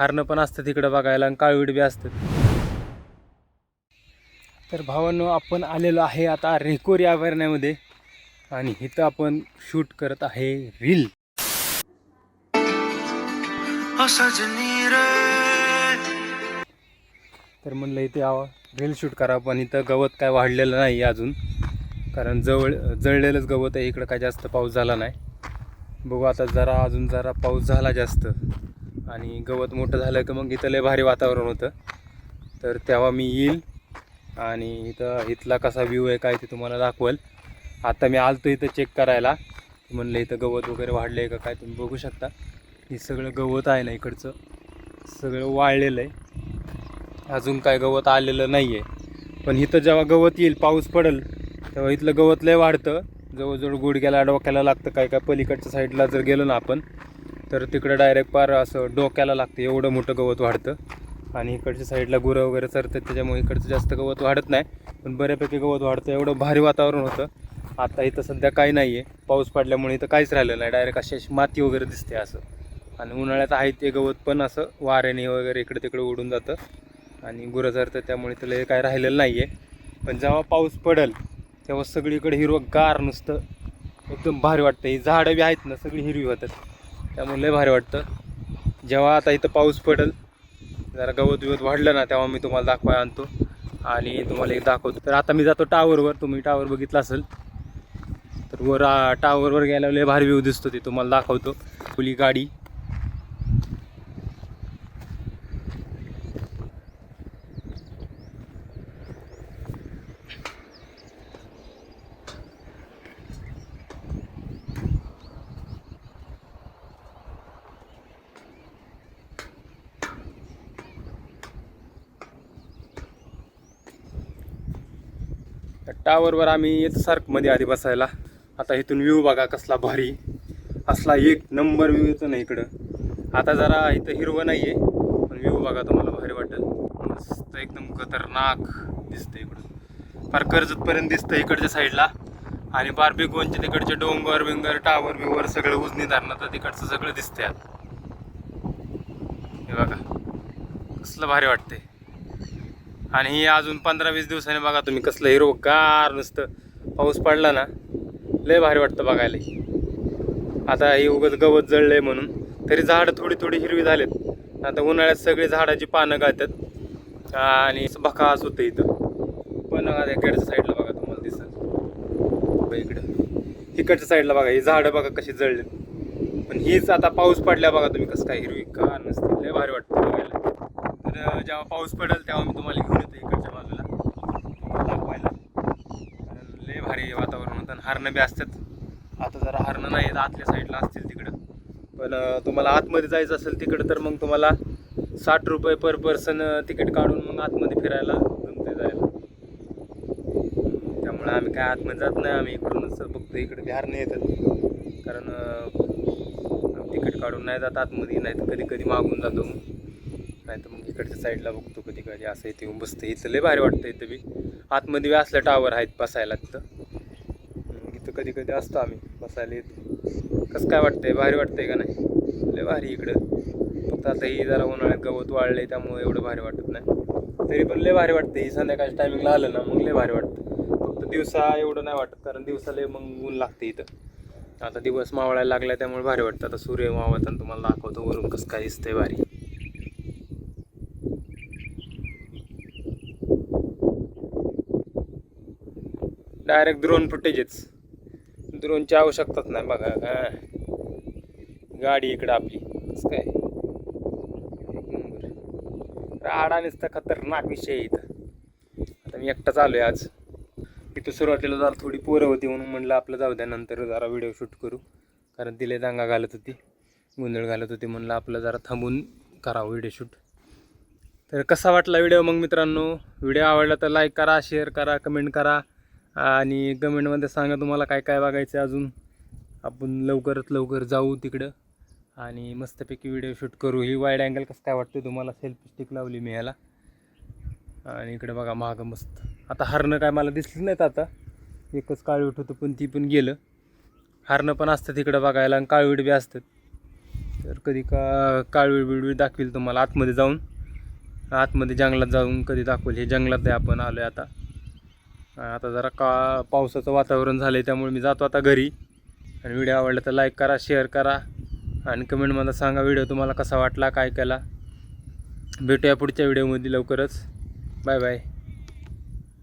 हरणं पण असतं तिकडं बघायला आणि काळवीड बी असतात तर भावांनो आपण आलेलो आहे आता रेकोरी अभयारण्यामध्ये आणि इथं आपण शूट करत आहे रील. तर म्हणलं इथे यावं रील शूट करा पण इथं गवत काय वाढलेलं नाही अजून. कारण जवळ जळलेलंच गवत आहे इकडं काय जास्त पाऊस झाला नाही. बघू आता जरा अजून जरा पाऊस झाला जास्त. आणि गवत मोठं झालं की मग इथं लय भारी वातावरण होतं. तर तेव्हा मी येईल आणि इथं इथला कसा व्ह्यू आहे काय ते तुम्हाला दाखवेल. आता मी आलतो इथं चेक करायला. म्हणलं इथं गवत वगैरे वाढलं आहे का काय तुम्ही बघू शकता. हे सगळं गवत आहे ना इकडचं. सगळं वाळलेलं आहे. अजून काय गवत आलेलं नाही आहे पण इथं जेव्हा गवत येईल पाऊस पडेल तेव्हा इथलं गवत लय वाढतं. जवळजवळ गुडघ्याला डोक्याला लागतं. काय काय पलीकडच्या साईडला जर गेलो ना आपण तर तिकडं डायरेक्ट पार असं डोक्याला लागतं एवढं मोठं गवत वाढतं. आणि इकडच्या साईडला गुरं वगैरे चरतात त्याच्यामुळे इकडचं जास्त गवत वाढत नाही. पण बऱ्यापैकी गवत वाढतं एवढं भारी वातावरण होतं. आता इथं सध्या काही नाही आहे पाऊस पडल्यामुळे इथं काहीच राहिलं नाही. डायरेक्ट अशी अशी माती वगैरे दिसते असं. आणि उन्हाळ्यात आहे ते गवत पण असं वाऱ्याने वगैरे इकडे तिकडे उडून जातं. आणि गुरं चरतं त्यामुळे त्याला काही राहिलेलं नाही आहे पण जेव्हा पाऊस पडेल तेव्हा सगळीकडे हिरवं गार नुसतं. एकदम भारी वाटतं. ही झाडं बी आहेत ना सगळी हिरवी होतात. त्यामुळे लय भारी वाटतं. जेव्हा आता इथं पाऊस पडेल जरा गवत बिवत वाढलं ना तेव्हा मी तुम्हाला दाखवाय आणतो. आणि तुम्हाला एक दाखवतो. तर आता मी जातो टावरवर. तुम्ही टावर बघितला असेल तर वर टावरवर गेल्यावर लय भारी व्ह्यू दिसतो ते. तुम्हाला दाखवतो. खुली गाडी. टावरवर आम्ही येतो सारखमध्ये आधी बसायला. आता इथून व्ह्यू बघा कसला भारी. असला एक नंबर व्ह्यू येतो ना इकडं. आता जरा इथं हिरवं नाही आहे पण व्ह्यू बघा तुम्हाला भारी वाटेल. मस्त एकदम खतरनाक दिसतं इकडं. फार कर्जतपर्यंत दिसतं इकडच्या साईडला. आणि पार बिगोनचे तिकडचे डोंगर बिंगर टावर बिवर सगळं उजनी धरणं तर तिकडचं सगळं दिसतंय. हे बघा कसलं भारी वाटतंय. आणि हे अजून पंधरा वीस दिवसांनी बघा तुम्ही कसलं हिरो गार नुसतं. पाऊस पडला ना लय भारी वाटतं बघायला. आता हे उगत गवत जळलंय म्हणून. तरी झाडं थोडी थोडी हिरवी झालेत. आता उन्हाळ्यात सगळी झाडाची पानं गाळतात. आणि असं भकास होतं इथं. पण आता इकडच्या साईडला बघा तुम्हाला दिसत. इकडं. इकडच्या साईडला बघा ही झाडं बघा कशी जळलेत. पण हीच आता पाऊस पडल्या बघा तुम्ही कसं काय हिरवी का नसते लय भारी वाटतं. तर जेव्हा पाऊस पडेल तेव्हा मी तुम्हाला घेऊन येतो इकडच्या बाजूला. दाखवायला कारण लय भारी वातावरण होतं आणि हरणं बी असतात. आता जरा हरणं नाही आतल्या साईडला असतील तिकडं. पण तुम्हाला आतमध्ये जायचं असेल तिकडं तर मग तुम्हाला साठ रुपये पर पर्सन तिकीट काढून मग आतमध्ये फिरायला जमते जायला. त्यामुळे आम्ही काय आतमध्ये जात नाही आम्ही इकडूनच बघतो. इकडे बी हरणं येतात. कारण तिकीट काढून नाही जात आतमध्ये नाही तर कधी कधी मागून जातो. मग नाही तर मग इकडच्या साईडला बघतो कधी कधी असं इथे येऊन बसतं इथं लय भारी वाटतं इथं बी. आतमध्ये बी असल्या टावर आहेत बसायला तिथं. इथं कधी कधी असतो आम्ही बसायला येतो. कसं काय वाटतंय? भारी वाटतंय का नाही? लय भारी इकडं. फक्त आता ही जरा उन्हाळ्यात गवत वाढले त्यामुळे एवढं भारी वाटत नाही. तरी पण लय भारी वाटतं ही संध्याकाळच्या टायमिंगला आलं ना मग लय भारी वाटतं. फक्त दिवसा एवढं नाही वाटत कारण दिवसाला मग ऊन लागते इथं. आता दिवस मावळायला लागला त्यामुळे भारी वाटतं. आता सूर्य मावळताना तुम्हाला दाखवतो वरून कसं काय दिसतंय भारी. डायरेक्ट द्रोण फुटेजच द्रोणची आवश्यकताच नाही बघा. काय गाडी इकडं आपली. काय? एक नंबर. राडा नुसता खतरनाक विषय आहे इथं. आता मी एकटाच आलो आहे आज. इथं सुरुवातीला जरा थोडी पोरं होती म्हणून म्हणलं आपलं जाऊ द्या नंतर जरा व्हिडिओ शूट करू. कारण तिला दांगा घालत होती. गोंधळ घालत होती म्हणलं आपलं जरा थांबून करावं व्हिडिओ शूट तर कसा वाटला व्हिडिओ मग मित्रांनो? व्हिडिओ आवडला तर लाईक करा शेअर करा कमेंट करा. आणि कमेंटमध्ये सांगा तुम्हाला काय काय बघायचं आहे अजून. आपण लवकरात लवकर जाऊ तिकडं आणि मस्तपैकी व्हिडिओ शूट करू. ही वाईड अँगल कसं काय वाटतं तुम्हाला? सेल्फी स्टिक लावली मी ह्याला. आणि इकडे बघा मागं मस्त. आता हरणं काय मला दिसली नाहीत आता. एकच काळवीट होतं पण ती पण गेलं. हरणं पण असतं तिकडं बघायला आणि काळवीट बी असतात. तर कधी का काळवीट बिळवीट दाखवेल तुम्हाला आतमध्ये जाऊन. आतमध्ये जंगलात जाऊन कधी दाखवेल? हे जंगलात आहे आपण आलो आहे आता. आता जरा का पावसाचं वातावरण झालं आहे त्यामुळे मी जातो आता घरी. आणि व्हिडिओ आवडला तर लाईक करा शेअर करा. आणि कमेंटमध्ये सांगा व्हिडिओ तुम्हाला कसा वाटला काय केला. भेटूया पुढच्या व्हिडिओमध्ये लवकरच. Bye bye